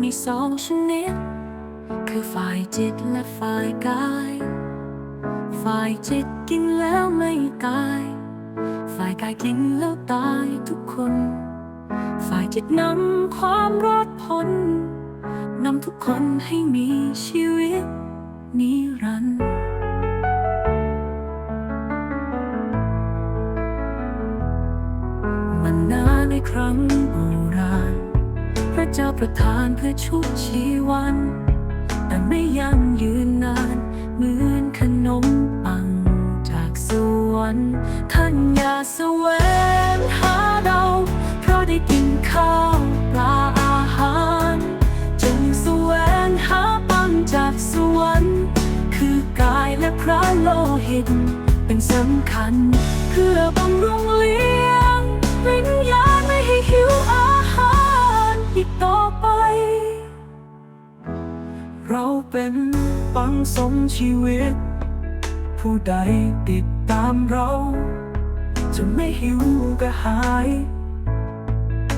มีสองชนิด คือฝ่ายจิตและฝ่ายกาย ฝ่ายจิตกินแล้วไม่ตาย ฝ่ายกายกินแล้วตายทุกคน ฝ่ายจิตนำความรอดพ้นนำทุกคนให้มีชีวิตนิรันดร์มันานในครั้งโบราณ เจ้าประทานเพื่อชุบชีวัน แต่ไม่ยังยืนนานเหมือนขนมปังจากสวรรค์ท่านอย่าแสวงหาเรา เพราะได้กินข้าวปลาอาหารจงแสวงหาปังจากสวรรค์คือกายและพระโลหิต เป็นสำคัญเพื่อบำรุงเลี้ยง เราเป็นปังสมชีวิต ผู้ใดติดตามเรา จะไม่หิวกระหาย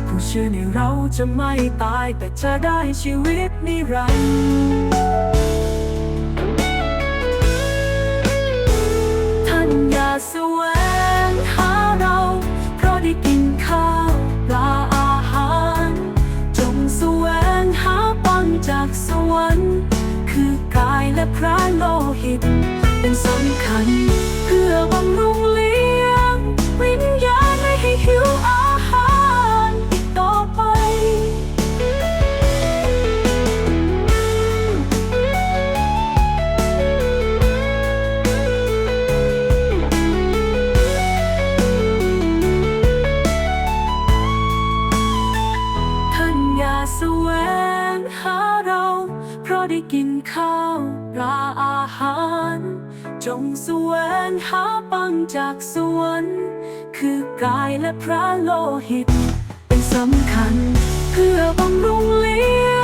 ผู้เชื่อในเราจะไม่ตายแต่จะได้ชีวิตนิรันดร์ ได้กินข้าวปลาอาหาร จงสวงหาปังจากสวรรค์คือกายและพระโลหิต เป็นสำคัญ เพื่อบำรุงเลี้ยง